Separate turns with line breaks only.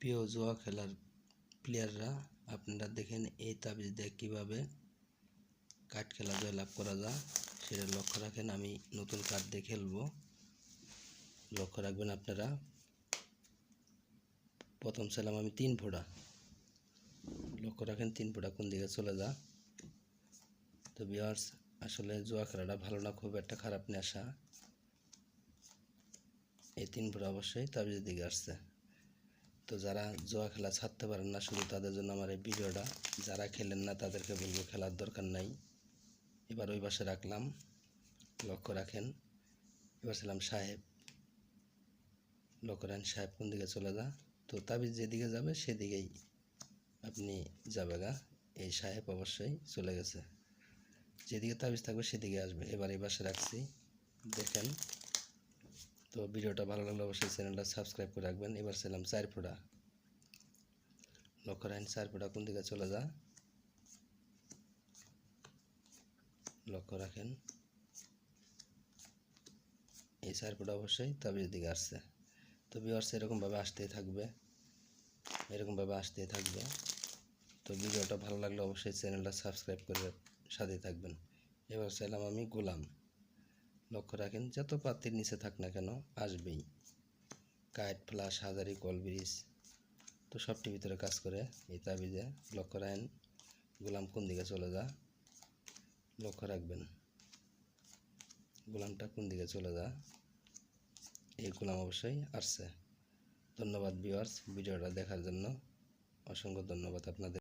প্রিয় জুয়া খেলার প্লেয়াররা আপনারা দেখেন এই তাবিজ দিয়ে কীভাবে কার্ড খেলা জয়লাভ করা যায়, সেটা লক্ষ্য রাখেন। আমি নতুন কার্ড দিয়ে খেলব। লক্ষ্য রাখবেন আপনারা, প্রথম ছিলাম আমি তিন ফোঁটা। লক্ষ্য রাখেন তিন ফোঁটা কোন দিকে চলে যা তো বিয়ার্স আসলে জুয়া খেলাটা ভালো না, খুব একটা খারাপ নেশা। এই তিন ফোঁটা অবশ্যই তাবিজের দিকে আসছে। তো যারা জুয়া খেলা ছাড়তে পারেন না, শুধু তাদের জন্য আমার এই ভিডিওটা। যারা খেলেন না, তাদেরকে বলব খেলার দরকার নাই। এবার ওই পাশে রাখলাম। লক্ষ্য রাখেন। এবার ছিলাম সাহেব। লক্ষ্য রাখেন, সাহেব কোন দিকে চলে যা? তো তাবিজ যেদিকে যাবে, সেদিকেই আপনি যাবে গা এই সাহেব অবশ্যই চলে গেছে। যেদিকে তাবিজ থাকবে, সেদিকে আসবে। এবার এই পাশে রাখছি। দেখেন তো ভিডিওটা ভালো লাগলে অবশ্যই চ্যানেলটা সাবস্ক্রাইব করে রাখবেন। এবার ছিলাম চার ফোঁটা। লক্ষ্য রাখেন চার ফোঁটা কোন দিকে চলে যা। লক্ষ্য রাখেন। এই চার ফোঁটা অবশ্যই তাবিজ দিকে আসছে। তো ভিউয়ার্স এরকমভাবে আসতেই থাকবে। এরকমভাবে আসতেই থাকবে। তো ভিডিওটা ভালো লাগলে অবশ্যই চ্যানেলটা সাবস্ক্রাইব করে সাথে থাকবেন। এবার চাইলাম আমি গোলাম। লক্ষ্য রাখেন, যত পাত্রের নিচে থাক না কেন আসবেই। কাইট ফ্লাশ হাজারি কল ব্রিজ তো সবটির ভিতরে কাজ করে এই তাবিজে। লক্ষ্য রাখেন, গোলাম কোন দিকে চলে যা লক্ষ্য রাখবেন, গোলামটা কোন দিকে চলে যা এই গোলাম অবশ্যই আসছে। ধন্যবাদ ভিউয়ার্স ভিডিওটা দেখার জন্য অসংখ্য ধন্যবাদ আপনাদের।